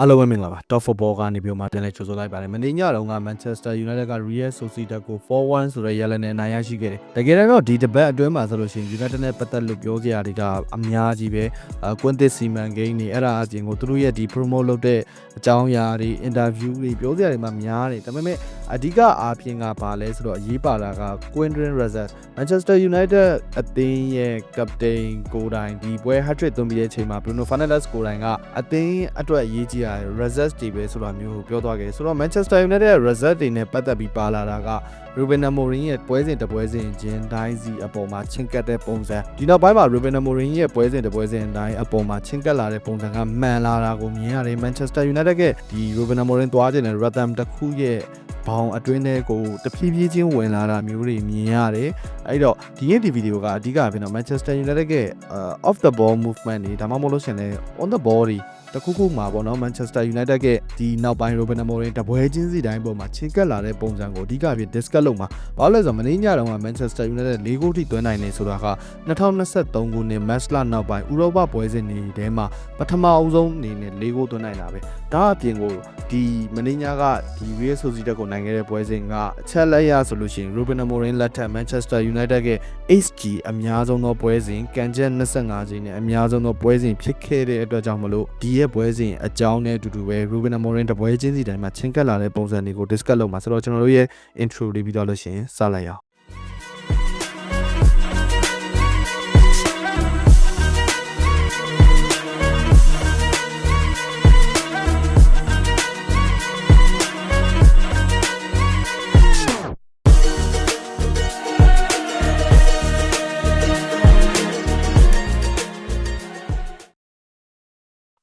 အားလုံးပဲမင်္ဂလာပါ Top Football ကနေပြီးတော့မှပြန်လဲကြိုဆိုလိုက်ပါတယ်မနေ့ညတုန်းက Manchester United က Real Sociedad ကို4-1ဆိုတဲ့ရလနဲ့နိုင်ရရှိခဲ့တယ်တကယ်တော့ဒီတပတ်အတွင်းမှာဆိုလို့ရှိရင် United နဲ့ပတ်သက်လို့ပြောစရာတွေကအများကြီးပဲအကွင်းသစ်စီမံကိန်းတွေအဲ့ဒါအပြင်ကိုသူတို့ရဲ့ဒီ promote လုပ်တဲ့အကြောင်းအရာတွေ interview တွေပြောစရာတွေမှများတယ်ဒါပေမဲ့အဓိကအားဖြင့်ကဘာလဲဆိုတော့အရေးပါတာက Quinton Russell Manchester United အသင်းရဲ့ captain ကိုယ်တိုင်ဒီပွဲ hat-trick သွင်းပြီးတဲ့အချိန်မှာ Bruno Fernandes ကိုယ်တိုင်ကအသင်းအတွက်အရေးကြီးတာ result တွေပဲဆိုတာမျိုးကိုပြောသွားခဲ့ဆိုတော့ Manchester United ရဲ့ result တွေနဲ့ပတ်သက်ပြီးပါလာတာက Ruben Amorim ရဲ့ပွဲစဉ်တစ်ပွဲစဉ်ချင်းတိုင်းစီအပေါ်မှာချင်းကပ်တဲ့ပုံစံဒီနောက်ပိုင်းမှာ Ruben Amorim ရဲ့ပွဲစဉ်တစ်ပွဲစဉ်တိုင်းအပေါ်မှာချင်းကပ်လာတဲ့ပုံစံကမှန်လာတာကိုမြင်ရတယ် Manchester United ကဒီ Ruben Amorim သွားခြင်းနဲ့ Rhythm တစ်ခုရဲ့ ဘောင်အတွင်းထဲကိုတဖြည်းဖြည်းချင်းဝင်လာတာမျိုးတွေမြင်ရတယ်အဲ့တော့ဒီနေ့ဒီဗီဒီယိုကအဓိကဖြစ်တော့ Manchester United ရဲ့ off the ball movement တွေဒါမှမဟုတ်လို့ရှင်လဲ on the ball တွေတခုခုမှာပေါ့နော် Manchester United ကဒီနောက်ပိုင်း Ruben Amorim တပွဲချင်းစီတိုင်းပေါ်မှာချင်းကပ်လာတဲ့ပုံစံကိုအဓိကဖြစ် discuss လုပ်မှာဘာလို့လဲဆိုတော့မင်းညတုန်းက Manchester United ၄ဂိုးထိသွင်းနိုင်နေဆိုတာက2023ခုနှစ် match လနောက်ပိုင်းဥရောပပွဲစဉ်တွေထဲမှာပထမအဦးဆုံးအနေနဲ့၄ဂိုးသွင်းနိုင်တာပဲဒါအပြင်ကိုဒီမင်းညကဒီ Real Sociedad ကိုနိုင်ခဲ့တဲ့ပွဲစဉ်ကအချက်လက်ရဆိုလို့ရှိရင် Ruben Amorim လက်ထက် Manchester United ရဲ့ HG အများဆုံးသောပွဲစဉ်ကန်ချက်25ချိန်နဲ့အများဆုံးသောပွဲစဉ်ဖြစ်ခဲ့တဲ့အတွက်ကြောင့်မလို့ဒီရဲ့ပွဲစဉ်အကြောင်းနဲ့အတူတူပဲ Ruben Amorim တပွဲချင်းစီတိုင်းမှာချင်းကပ်လာတဲ့ပုံစံတွေကို discuss လုပ်မှာဆိုတော့ကျွန်တော်တို့ရဲ့ intro လေးပြီးတော့လို့ရှိရင်စလိုက်ရအောင်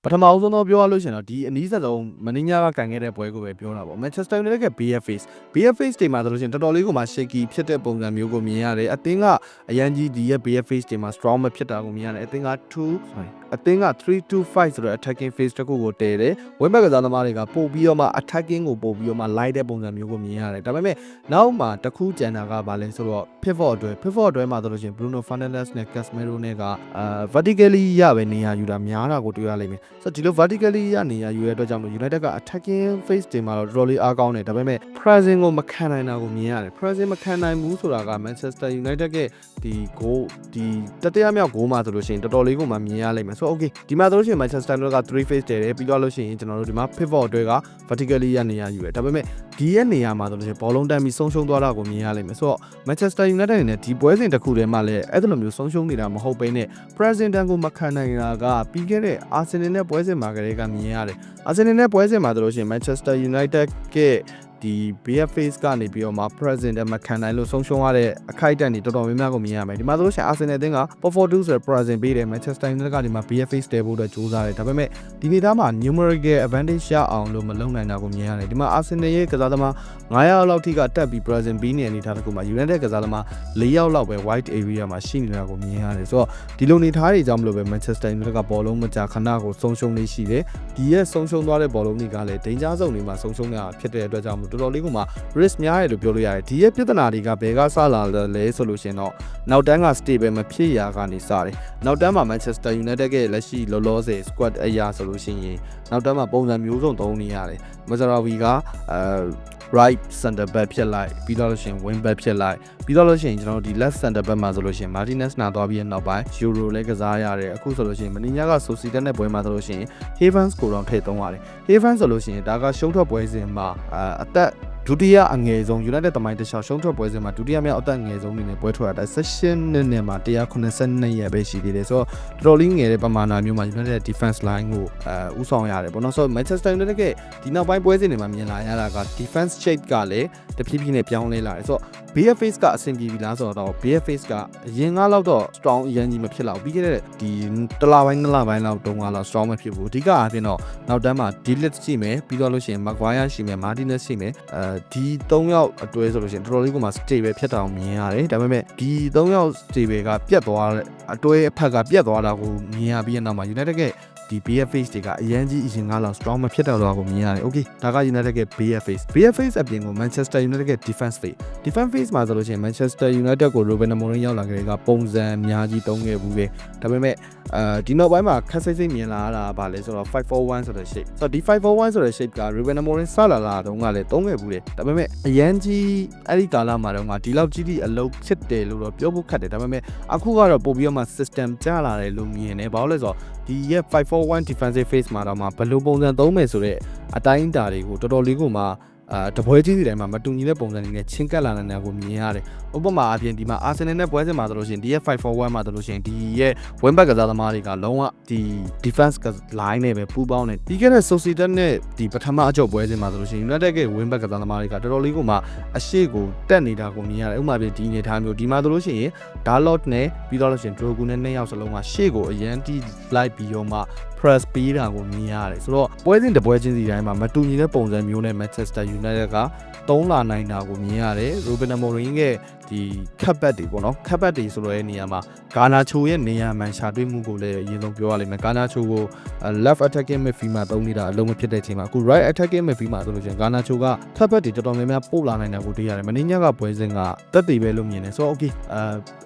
ပထမအဆုံးတော့ပြောရလို့ရှရင်တော့ဒီအနည်းဆက်ဆုံးမင်းညာကကန်ခဲ့တဲ့ပွဲကိုပဲပြောတာပေါ့ Manchester United က BFAce BFAce တွေမှာဆိုလို့ရှရင်တော်တော်လေးကိုမှ shaky ဖြစ်တဲ့ပုံစံမျိုးကိုမြင်ရတယ်အသင်းကအရန်ကြီးဒီရဲ့ BFAce တွေမှာ strong မဖြစ်တာကိုမြင်ရတယ်အသင်းက2 sorry အသင်းက325ဆိုတဲ့ attacking phase တစ်ခုကိုတည်တယ်ဝင်းဘက်ကစားသမားတွေကပို့ပြီးတော့မှ attacking ကိုပို့ပြီးတော့မှ light တဲ့ပုံစံမျိုးကိုမြင်ရတယ်ဒါပေမဲ့နောက်မှတစ်ခုကြံတာကဘာလဲဆိုတော့ pivot အတွက် pivot အတွက်မှာဆိုလို့ရှရင် Bruno Fernandes နဲ့ Casemiro နဲ့ကအာ vertically ရပဲနေရာယူတာများတာကိုတွေ့ရလိမ့်မယ်ဆိုတော့ဒီလို vertically ရနေရယူရတဲ့အတွက်ကြောင့်မို့ United က attacking phase တွေမှာတော့တော်တော်လေးအားကောင်းတယ်ဒါပေမဲ့ pressing ကိုမခံနိုင်တာကိုမြင်ရတယ် pressing မခံနိုင်ဘူးဆိုတာက Manchester United က ဒီ goal ဒီတတိယမြောက် goal မှာဆိုလို့ရှိရင်တော်တော်လေးကိုမှမြင်ရလိမ့်မယ်ဆိုတော့ okay ဒီမှာဆိုလို့ရှိရင် Manchester United က3 phase တည်တယ်ပြီးတော့လို့ရှိရင်ကျွန်တော်တို့ဒီမှာ pivot အတွက်က vertically ရနေရယူတယ်ဒါပေမဲ့ဒီရဲ့နေရာမှာဆိုလို့ရှိရင်ဘောလုံးတန်းပြီးဆုံးရှုံးသွားတာကိုမြင်ရလိမ့်မယ်ဆိုတော့ Manchester United အနေနဲ့ဒီပွဲစဉ်တစ်ခုတည်းမှာလည်းအဲ့လိုမျိုးဆုံးရှုံးနေတာမဟုတ်ဘဲနဲ့ President ကိုမခံနိုင်တာကပြီးခဲ့တဲ့ Arsenal နဲ့ပွဲစဉ်မှာကလေးကမြင်ရတယ်။ Arsenal နဲ့ပွဲစဉ်မှာဆိုလို့ရှိရင် Manchester United က ဒီ BFAce ကနေပြီးတော့မှ President မခံနိုင်လို့ဆုံးရှုံးရတဲ့အခိုက်အတန့်တွေတော်တော်များများကိုမြင်ရမယ်။ဒီမှာဆိုလို့ရှိရင် Arsenal အသင်းက4-4-2ဆိုတဲ့ President ပေးတယ် Manchester United ကဒီမှာ BFAce တည်ဖို့အတွက်ကြိုးစားတယ်။ဒါပေမဲ့ဒီနေ့သားမှာ numerical advantage ရအောင်လို့မလုပ်နိုင်တာကိုမြင်ရတယ်။ဒီမှာ Arsenal ရဲ့ကစားသမား9ယောက်လောက်ထိကတက်ပြီး President ပေးနေတဲ့အနေအထားတစ်ခုမှာ United ကစားသမား4ယောက်လောက်ပဲ white area မှာရှိနေတာကိုမြင်ရတယ်ဆိုတော့ဒီလိုနေထားတွေကြောင့်မလို့ပဲ Manchester United ကဘောလုံးမကြာခဏကိုဆုံးရှုံးနေရှိတယ်ဒီရဲ့ဆုံးရှုံးသွားတဲ့ဘောလုံးတွေကလည်း danger zone တွေမှာဆုံးရှုံးနေတာဖြစ်တဲ့အတွက်ကြောင့်မလို့တော်တော်လေးကမှ risk များတယ်လို့ပြောလို့ရတယ်ဒီရဲ့ပြဿနာတွေကဘယ်ကစလာလဲဆိုလို့ရှင်တော့နောက်တန်းက stable မဖြစ်ရာကနေစတယ်နောက်တန်းမှာ Manchester United ရဲ့လက်ရှိလောလောဆယ် squad အရာဆိုလို့ရှိရင်နောက်တန်းမှာပုံစံမျိုးစုံသုံးနေရတယ် Mazarawi ကအဲ right center back ဖြစ်လိုက်ပြီးတော့လို့ရှိရင် wing back ဖြစ်လိုက်ပြီးတော့လို့ရှိရင်ကျွန်တော်တို့ဒီ left center back မှာဆိုလို့ရှိရင် Martinez နာသွားပြီးတဲ့နောက်ပိုင်း Euro လည်းကစားရတယ်အခုဆိုလို့ရှိရင်မနီညာက Sociedad နဲ့ပွဲမှာဆိုလို့ရှိရင် Havens ကိုတော့ထည့်သုံးရတယ် Havens ဆိုလို့ရှိရင်ဒါကရှုံးထွက်ပွဲစဉ်မှာအာအသက် ဒုတိယအငယ်ဆုံး United တမိုင်းတစ်ချောင်းရှုံးထွက်ပွဲစဉ်မှာဒုတိယမြောက်အသက်အငယ်ဆုံးအနေနဲ့ပွဲထွက်ရတာ16နှစ်နဲ့မှာ182ရက်ပဲရှိသေးတယ်ဆိုတော့တော်တော်လေးငယ်တဲ့ပမာဏမျိုးမှာ United defense line ကိုအဲဥဆောင်ရတယ်ပေါ့နော်ဆိုတော့ Manchester United ကဒီနောက်ပိုင်းပွဲစဉ်တွေမှာမြင်လာရတာက defense shape ကလည်း တဖြည်းဖြည်းနဲ့ပြောင်းလဲလာတယ်ဆိုတော့ BFAce ကအဆင်ပြေပြီလားဆိုတော့ BFAce ကအရင်ကလောက်တော့ strong အရင်ကြီးမဖြစ်တော့ပြီးခဲ့တဲ့ဒီတစ်လပိုင်းနှစ်လပိုင်းလောက်တုန်းကတော့ strong မဖြစ်ဘူးအဓိကအားဖြင့်တော့နောက်တန်းမှာ Delete ရှိမယ်ပြီးတော့လို့ရှိရင် Maguire ရှိမယ် Martinez ရှိမယ်အဲဒီ3ယောက်အတွဲဆိုလို့ရှိရင်တော်တော်လေးကမှ stable ဖြစ်တာကိုမြင်ရတယ်ဒါပေမဲ့ဒီ3ယောက် stable ကပြတ်သွားတဲ့အတွဲအဖက်ကပြတ်သွားတာကိုမြင်ရပြီးတဲ့နောက်မှာ United ကဒီ BFAce တွေကအရန်ကြီးအရင်ကလောက် strong မဖြစ်တော့တော့ကိုမြင်ရတယ် okay ဒါက United ရဲ့ BFAce BFAce အပြင်ကို Manchester United ရဲ့ defense phase defense phase မှာဆိုလို့ရှိရင် Manchester United ကို Ruben Amorim ရောက်လာကြတဲ့ကပုံစံအများကြီးသုံးခဲ့ဘူးပဲဒါပေမဲ့အဲဒီနောက်ပိုင်းမှာခက်စိတ်စိတ်မြင်လာတာကဘာလဲဆိုတော့541ဆိုတဲ့ shape ဆိုတော့ဒီ541ဆိုတဲ့ shape က Ruben Amorim စလာလာတော့ကလည်းသုံးခဲ့ဘူးတယ်ဒါပေမဲ့အရန်ကြီးအဲ့ဒီကာလမှာတော့ကဒီလောက်ကြီးကြီးအလုပ်ဖြစ်တယ်လို့တော့ပြောဖို့ခက်တယ်ဒါပေမဲ့အခုကတော့ပို့ပြီးတော့မှ system ကျလာတယ်လို့မြင်တယ်ဘာလို့လဲဆိုတော့ဒီရဲ့541 defensive phase မှာတော့မှဘယ်လိုပုံစံသုံးမယ်ဆိုတော့အတိုင်းအတာတွေကိုတော်တော်လေးကိုမှ အာတပွဲကြီးစီတိုင်းမှာမတူညီတဲ့ပုံစံတွေနဲ့ချင်းကပ်လာနေတာကိုမြင်ရတယ်။ဥပမာအပြင်ဒီမှာ Arsenal နဲ့ပွဲစဉ်မှာဆိုလို့ရှိရင်ဒီရဲ့541မှာဆိုလို့ရှိရင်ဒီရဲ့ wing back ကစားသမားတွေကလုံးဝဒီ defense line နဲ့ပဲပူးပေါင်းနေပြီးခဲ့တဲ့ Sociedad နဲ့ဒီပထမအကြော့ပွဲစဉ်မှာဆိုလို့ရှိရင် United ရဲ့ wing back ကစားသမားတွေကတော်တော်လေးကိုမှအရှိကိုတက်နေတာကိုမြင်ရတယ်။ဥပမာပြဒီအနေထားမျိုးဒီမှာဆိုလို့ရှိရင် Dalot နဲ့ပြီးတော့လို့ရှိရင် Drogu နဲ့နှစ်ယောက်စလုံးကရှေ့ကိုအရန်တီ flight ပြီးတော့မှ press ပေးတာကိုမြင်ရတယ်ဆိုတော့ပွဲစဉ်တစ်ပွဲချင်းစီတိုင်းမှာမတူညီတဲ့ပုံစံမျိုးနဲ့ Manchester United ကသုံးလာနိုင်တာကိုမြင်ရတယ် Ruben Amorim ရဲ့ဒီခက်ဘက်တွေပေါ့နော်ခက်ဘက်တွေဆိုတော့ရဲ့နေရာမှာဂါနာချိုရဲ့နေရာမှန်ရှာတွေ့မှုကိုလည်းအရင်ဆုံးပြောရလိမ့်မယ်ဂါနာချိုကို left attacking midfield မှာသုံးနေတာအလုံးမဖြစ်တဲ့အချိန်မှာအခု right attacking midfield မှာဆိုလို့ရှိရင်ဂါနာချိုကခက်ဘက်တွေတော်တော်များများပို့လာနိုင်တာကိုတွေ့ရတယ်မင်းညကပွဲစဉ်ကတက်တည်ပဲလို့မြင်တယ်ဆိုတော့ okay အ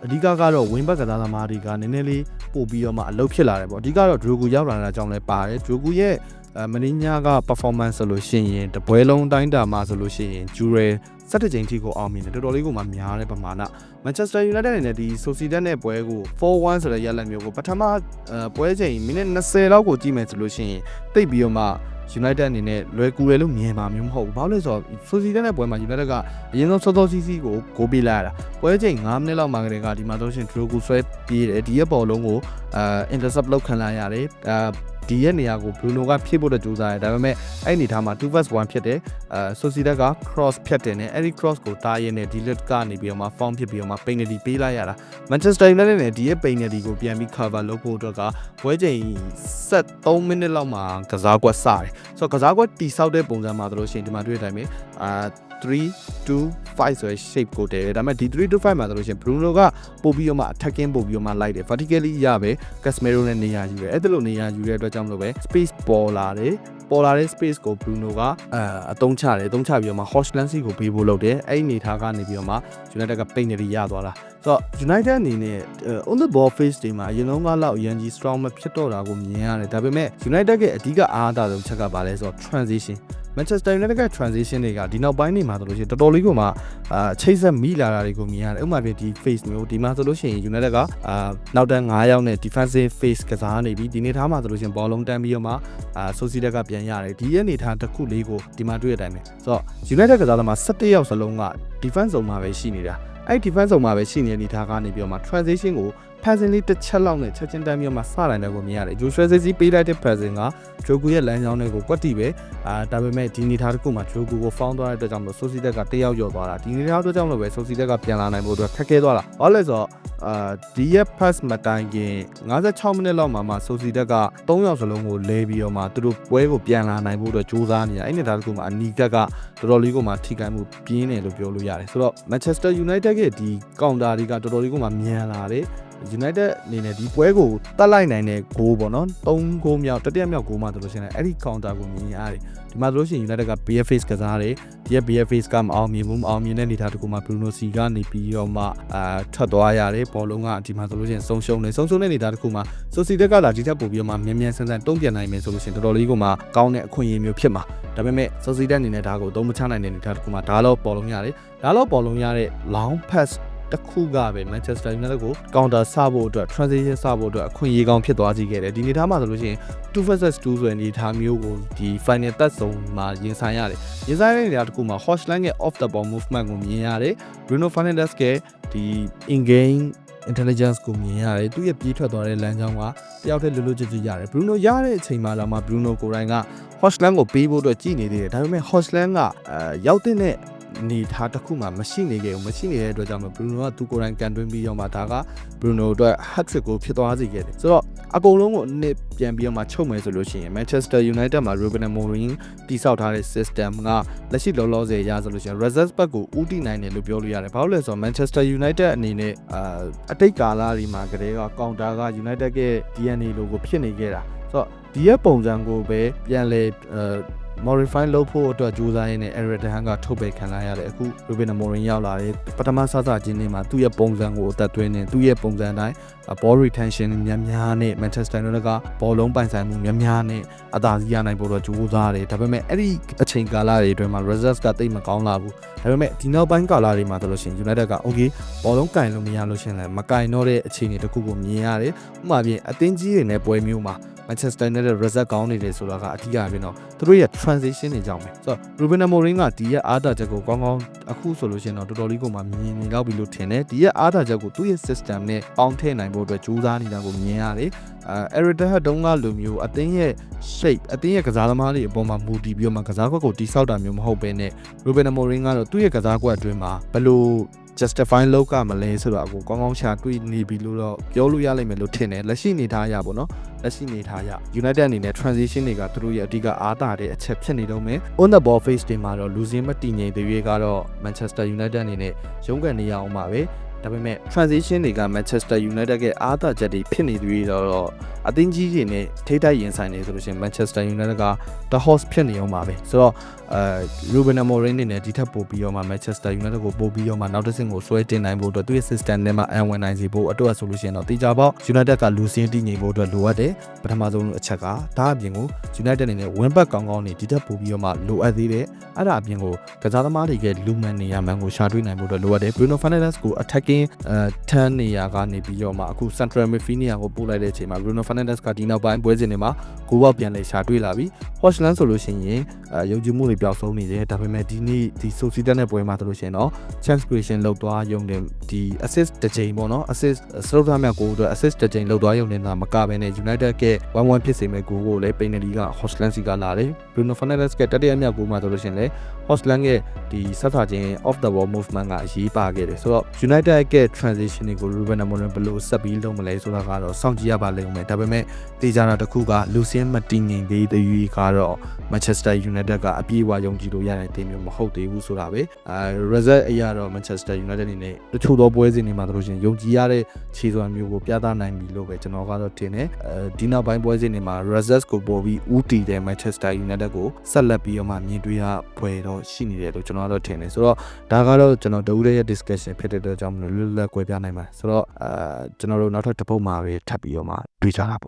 အဓိကကတော့ wing back ကစားသမားတွေကနည်းနည်းလေးပို့ပြီးတော့မှအလုပ်ဖြစ်လာတယ်ပေါ့အဓိကတော့ Drogu ရောက်လာတာကြောင့်လည်းပါတယ် Drogu ရဲ့အဲမင်းညက performance ဆိုလို့ရှိရင်တပွဲလုံးအတိုင်းတာမှာဆိုလို့ရှိရင် Jure 17ချိန်ထိကိုအောင်မြင်တယ်တော်တော်လေးကိုမှများတဲ့ပမာဏ Manchester United အနေနဲ့ဒီ Sociedad နဲ့ပွဲကို4-1ဆိုတဲ့ရလဒ်မျိုးကိုပထမအဲပွဲချိန်မိနစ်20လောက်ကိုကြည့်မယ်ဆိုလို့ရှိရင်တိတ်ပြီးတော့မှ United အနေနဲ့လွယ်ကူတယ်လို့မြင်ပါမျိုးမဟုတ်ဘူး။ဘာလို့လဲဆိုတော့ Sociedad နဲ့ပွဲမှာ United ကအရင်ဆုံးစောစောစီးစီးကိုဂိုးပေးလိုက်ရတာ။ပွဲချိန်9မိနစ်လောက်မှကတည်းကဒီမှာဆိုရှင် Drogu ဆွဲပြေးတယ်ဒီရဲ့ဘောလုံးကိုအဲ intercept လုပ်ခံလိုက်ရတယ်။အဲ ဒီရဲ့နေရာကို Bruno ကဖြည့်ဖို့တော့ကြိုးစားတယ်ဒါပေမဲ့အဲ့ဒီထားမှာ2 vs 1ဖြစ်တယ်အဲ Sociedad က cross ဖြတ်တယ်နဲ့အဲ့ဒီ cross ကိုတားရင်နဲ့ delete ကနေပြီးတော့မှ form ဖြစ်ပြီးတော့မှ penalty ပေးလိုက်ရတာ Manchester United နဲ့ဒီရဲ့ penalty ကိုပြန်ပြီး cover လုပ်ဖို့အတွက်ကပွဲချိန်73မိနစ်လောက်မှာကစားကွက်စတယ်ဆိုတော့ကစားကွက်တီဆောက်တဲ့ပုံစံမှာဆိုလို့ရှိရင်ဒီမှာတွေ့တဲ့အတိုင်းပဲအာ 3 2 5ဆိုရယ် shape ကိုတည်တယ်ဒါပေမဲ့ဒီ3 2 5မှာဆိုလို့ရှိရင် Bruno ကပို့ပြီးတော့မှ attacking ပို့ပြီးတော့မှလိုက်တယ် vertically ရပဲ Casemiro နဲ့နေရာယူတယ်အဲ့ဒါလိုနေရာယူတဲ့အတွက်ကြောင့်မလို့ပဲ space ပေါ်လာတယ်ပေါ်လာတဲ့ space ကို Bruno ကအဲအတုံးချတယ်အတုံးချပြီးတော့မှ Hotland စီကိုပေးဖို့လုပ်တယ်အဲ့ဒီနေထားကနေပြီးတော့မှ United က penalty ရသွားတာဆိုတော့ United အနေနဲ့ on the ball face တွေမှာအရင်လုံးကလောက်အရင်ကြီး strong မဖြစ်တော့တာကိုမြင်ရတယ်ဒါပေမဲ့ United ရဲ့အဓိကအားအသာဆုံးချက်ကဘာလဲဆိုတော့ transition Manchester United က transition တွေကဒီနောက်ပိုင်းနေမှာဆိုလို့ရှိရင်တော်တော်လေးကိုမှအာချိတ်ဆက်မိလာတာတွေကိုမြင်ရတယ်ဥပမာပြဒီ face မျိုးဒီမှာဆိုလို့ရှိရင် United ကအာနောက်တန်း9ယောက်နဲ့ defensive face ကစားနေပြီဒီနေထားမှာဆိုလို့ရှိရင်ဘောလုံးတန်းပြီးတော့မှအာ Sociedad ကပြန်ရတယ်ဒီရဲ့နေထားတစ်ခုလေးကိုဒီမှာတွေ့ရတဲ့အတိုင်းပဲဆိုတော့ United ကစားသမား17ယောက်စလုံးက defense zone မှာပဲရှိနေတာအဲ့ defense zone မှာပဲရှိနေတဲ့အနေထားကနေပြီးတော့မှ transition ကို passing လေးတစ်ချက်လောက်နဲ့ချက်ချင်းတန်းပြီးတော့မှစနိုင်တယ်ကိုမြင်ရတယ်။ Joshua Zirkzee ပေးလိုက်တဲ့ passing က Drogu ရဲ့လမ်းကြောင်းတွေကိုကွက်တီပဲအာဒါပေမဲ့ဒီနေသားတစ်ခုမှာ Drogu ကိုဖောင်းသွားတဲ့အတွက်ကြောင့်မလို့ Sociedad ကတယောက်ကျော်သွားတာဒီနေသားအတွက်ကြောင့်လို့ပဲ Sociedad ကပြန်လာနိုင်ဖို့အတွက်ခက်ခဲသွားတာ။ဘာလဲဆိုတော့အာဒီရဲ့ pass မတိုင်ခင်56မိနစ်လောက်မှာမှ Sociedad က3ယောက်စလုံးကိုလဲပြီးတော့မှသူတို့ပွဲကိုပြန်လာနိုင်ဖို့အတွက်ကြိုးစားနေတာအဲ့ဒီသားတစ်ခုမှာအနီကက်ကတော်တော်လေးကိုမှထိခိုက်မှုပြင်းတယ်လို့ပြောလို့ရတယ်ဆိုတော့ Manchester United ရဲ့ဒီ counter တွေကတော်တော်လေးကိုမှမြန်လာတယ် United အနေနဲ့ဒီပွဲကိုတတ်လိုက်နိုင်တဲ့ဂိုးပေါ့နော်၃ဂိုးမြောက်တတိယမြောက်ဂိုးမှဆိုလို့ရှိရင်အဲ့ဒီ counter ကိုမြင်ရတယ်ဒီမှာဆိုလို့ရှိရင် United က BFAce ကစားတယ်ဒီရဲ့ BFAce ကမအောင်မြင်ဘူးမအောင်မြင်တဲ့အနေအထားတကူမှာ Bruno C ကနေပြီးတော့မှအာထွက်သွားရတယ်ဘောလုံးကဒီမှာဆိုလို့ရှိရင်ဆုံးရှုံးတယ်ဆုံးရှုံးတဲ့အနေအထားတကူမှာ Sociedad ကလာဒီထက်ပိုပြီးတော့မှမြန်မြန်ဆန်ဆန်တုံ့ပြန်နိုင်မယ်ဆိုလို့ရှိရင်တော်တော်လေးကိုမှကောင်းတဲ့အခွင့်အရေးမျိုးဖြစ်မှာဒါပေမဲ့ Sociedad အနေနဲ့ဒါကိုသုံးမချနိုင်တဲ့အနေအထားတကူမှာဒါတော့ပေါ်လုံးရတယ်ဒါတော့ပေါ်လုံးရတဲ့ long pass တစ်ခုကပဲ Manchester United ကို counter ဆဖို့အတွက် transition ဆဖို့အတွက်အခွင့်အရေးကောင်းဖြစ်သွားစေခဲ့တယ်ဒီနေသားမှာဆိုလို့ရှိရင်2 versus 2ဆိုတဲ့အနေအထားမျိုးကိုဒီ final touch zone မှာရင်ဆိုင်ရတယ်ရင်ဆိုင်တဲ့နေရာတစ်ခုမှာ Hotline ရဲ့ off the ball movement ကိုမြင်ရတယ် Bruno Fernandes ရဲ့ဒီ in game intelligence ကိုမြင်ရတယ်သူရဲ့ပြေးထွက်သွားတဲ့လမ်းကြောင်းကတယောက်တည်းလွတ်လွတ်ကျွတ်ကျွတ်ရတယ် Bruno ရတဲ့အချိန်မှာတော့မှ Bruno ကိုယ်တိုင်က Hotline ကိုပေးဖို့အတွက်ကြည်နေသေးတယ်ဒါပေမဲ့ Hotline ကအဲရောက်တဲ့အ နေထားတစ်ခုမှမရှိနေခဲ့ဘူးမရှိနေတဲ့အတွက်ကြောင့်မဘရူနိုကသူကိုယ်တိုင်ကန်တွင်းပြီးတော့မှဒါကဘရူနိုအတွက် hat trick ကိုဖြစ်သွားစေခဲ့တယ်ဆိုတော့အကုန်လုံးကိုအနစ်ပြန်ပြီးတော့မှချုပ်မယ်ဆိုလို့ရှိရင် Manchester United မှာ Ruben Amorim တိစောက်ထားတဲ့ system ကလက်ရှိလောလောဆယ်ရဆိုလို့ရှိရင် reserve back ကိုဦးတည်နိုင်တယ်လို့ပြောလို့ရတယ်ဘာလို့လဲဆိုတော့ Manchester United အနေနဲ့အာအတိတ်ကာလဒီမှာကတည်းက counter က United ရဲ့ DNA လိုကိုဖြစ်နေခဲ့တာဆိုတော့ဒီရဲ့ပုံစံကိုပဲပြန်လဲအဲ modify လုပ်ဖို့အတွက်ကြိုးစားရင်းနဲ့ Eric Ten Hag ကထုတ်ပယ်ခံလိုက်ရတယ်အခု Ruben Amorim ရောက်လာတယ်ပထမစစချင်းလေးမှာသူ့ရဲ့ပုံစံကိုအသက်သွင်းနေသူ့ရဲ့ပုံစံအတိုင်း ball retention များများနဲ့ Manchester United ကဘောလုံးပိုင်ဆိုင်မှုများများနဲ့အသာစီးရနိုင်ဖို့တော့ကြိုးစားတယ်ဒါပေမဲ့အဲ့ဒီအချိန်ကာလတွေအတွင်းမှာ results ကတိတ်မကောင်းလာဘူးဒါပေမဲ့ဒီနောက်ပိုင်းကာလတွေမှာဆိုလို့ရှိရင် United က okay ဘောလုံးကင်လို့မရလို့ရှိရင်လည်းမကင်တော့တဲ့အခြေအနေတစ်ခုကိုမြင်ရတယ်ဥပမာပြင်အသင်းကြီးတွေနဲ့ပွဲမျိုးမှာ Manchester United result ကောင်းနေတယ်ဆိုတာကအထူးအပြင်တော့သူတို့ရဲ့ transition တွေကြောင့်ပဲဆိုတော့ Ruben Amorim ကဒီရဲ့အားသာချက်ကိုကောင်းကောင်းအခုဆိုလို့ရှိရင်တော့တော်တော်လေးကိုမှမြင်နေတော့ပြီလို့ထင်တယ်ဒီရဲ့အားသာချက်ကိုသူ့ရဲ့ system နဲ့ပေါင်းထည့်နိုင်ဖို့အတွက်ကြိုးစားနေတာကိုမြင်ရတယ်အဲ Eric Ten Hag တုန်းကလိုမျိုးအသင်းရဲ့ shape အသင်းရဲ့ကစားသမားတွေအပေါ်မှာမူတည်ပြီးတော့မှကစားကွက်ကိုတိဆောက်တာမျိုးမဟုတ်ဘဲနဲ့ Ruben Amorim ကတော့သူ့ရဲ့ကစားကွက်အတွင်းမှာဘယ်လို justify လောက်ကမလဲဆိုတော့အကိုကောင်းကောင်းရှာတွေ့နေပြီလို့တော့ပြောလို့ရလိမ့်မယ်လို့ထင်တယ်လက်ရှိအနေထားအရပေါ့နော်လက်ရှိအနေထားအရ United အနေနဲ့ transition တွေကသူတို့ရဲ့အဓိကအားသာတဲ့အချက်ဖြစ်နေတော့မယ် on the ball face တွေမှာတော့လူစင်းမတည်ငြိမ်သေး၍ကတော့ Manchester United အနေနဲ့ရုန်းကန်နေရအောင်ပါပဲ ဒါပေမဲ့ transition တွေက Manchester United ရဲ့အားသာချက်တွေဖြစ်နေသေးတော့အသင်းကြီးတွေနဲ့ထိတိုက်ရင်ဆိုင်နေဆိုလို့ရှိရင် Manchester United က the horse ဖြစ်နေအောင်ပါပဲဆိုတော့အဲ Ruben Amorim နေနဲ့ဒီထက်ပိုပြီးတော့မှ Manchester United ကိုပို့ပြီးတော့မှနောက်တစ်ဆင့်ကိုဆွဲတင်နိုင်ဖို့အတွက်သူ့ရဲ့ system နဲ့မှအန်ဝင်နိုင်စေဖို့အတွက်ဆိုလို့ရှိရင်တော့တေချာပေါက် United ကလူစင်းတည်ငြိမ်ဖို့အတွက်လိုအပ်တယ်ပထမဆုံးအချက်ကဒါအပြင်ကို United အနေနဲ့ win back ကောင်းကောင်းနေဒီထက်ပိုပြီးတော့မှလိုအပ်သေးတယ်အဲ့ဒါအပြင်ကိုကစားသမားတွေရဲ့လူမှန်နေရာမှန်ကိုရှာတွေ့နိုင်ဖို့အတွက်လိုအပ်တယ် Bruno Fernandes ကို attacking အဲ turn နေရာကနေပြီးတော့မှအခု central midfield နေရာကိုပို့လိုက်တဲ့အချိန်မှာ Bruno Fernandes ကဒီနောက်ပိုင်းပွဲစဉ်တွေမှာဂိုးပေါက်ပြန်လဲရှာတွေ့လာပြီ Hotland ဆိုလို့ရှိရင်အဲယုံကြည်မှုတွေပျောက်ဆုံးနေတယ်ဒါပေမဲ့ဒီနေ့ဒီ Sociedad နဲ့ပွဲမှာဆိုလို့ရှိရင်တော့ chance creation လောက်သွားရုံနဲ့ဒီ assist တစ်ချိန်ပေါ့နော် assist စရုပ်သားမြတ်ကိုအတွက် assist တစ်ချိန်လောက်သွားရုံနဲ့သာမကဘဲနဲ့ United က1-1ဖြစ်စေမဲ့ဂိုးကိုလည်း penalty က Hotland စီကလာတယ် Bruno Fernandes ကတတိယမြောက်ဂိုးမှာဆိုလို့ရှိရင်လည်း Hotland ရဲ့ဒီဆက်ထားခြင်း off the ball movement ကအရေးပါခဲ့တယ်ဆိုတော့ United က transition တွေကို Ruben Amorim ဘယ်လိုဆက်ပြီးလုပ်မလဲဆိုတာကတော့စောင့်ကြည့်ရပါလိမ့်မယ်ဒါပေမဲ့တေချာတာတစ်ခုက Lucien မတင်ငင်သေးတဲ့ယူကတော့ Manchester United ကအပြေးအဝယုံကြည်လို့ရတဲ့တင်မျိုးမဟုတ်သေးဘူးဆိုတာပဲအဲ result အရတော့ Manchester United အနေနဲ့တချို့သောပွဲစဉ်တွေမှာတို့ရှင်ယုံကြည်ရတဲ့ခြေစွမ်းမျိုးကိုပြသနိုင်ပြီလို့ပဲကျွန်တော်ကတော့ထင်တယ်အဲဒီနောက်ပိုင်းပွဲစဉ်တွေမှာ result ကိုပေါ်ပြီးဦးတည်တဲ့ Manchester United ကိုဆက်လက်ပြီးတော့မှမြင်တွေ့ရပွဲတော့ရှိနေတယ်လို့ကျွန်တော်ကတော့ထင်တယ်ဆိုတော့ဒါကတော့ကျွန်တော်တဦးတည်းရဲ့ discussion ဖြစ်တဲ့အတွက်ကြောင့်မလို့လွတ်လပ်ကွဲပြားနိုင်ပါတယ်ဆိုတော့အဲကျွန်တော်တို့နောက်ထပ်တစ်ပုတ်မှာပဲထပ်ပြီးတော့မှတွေ့ကြတာပေါ့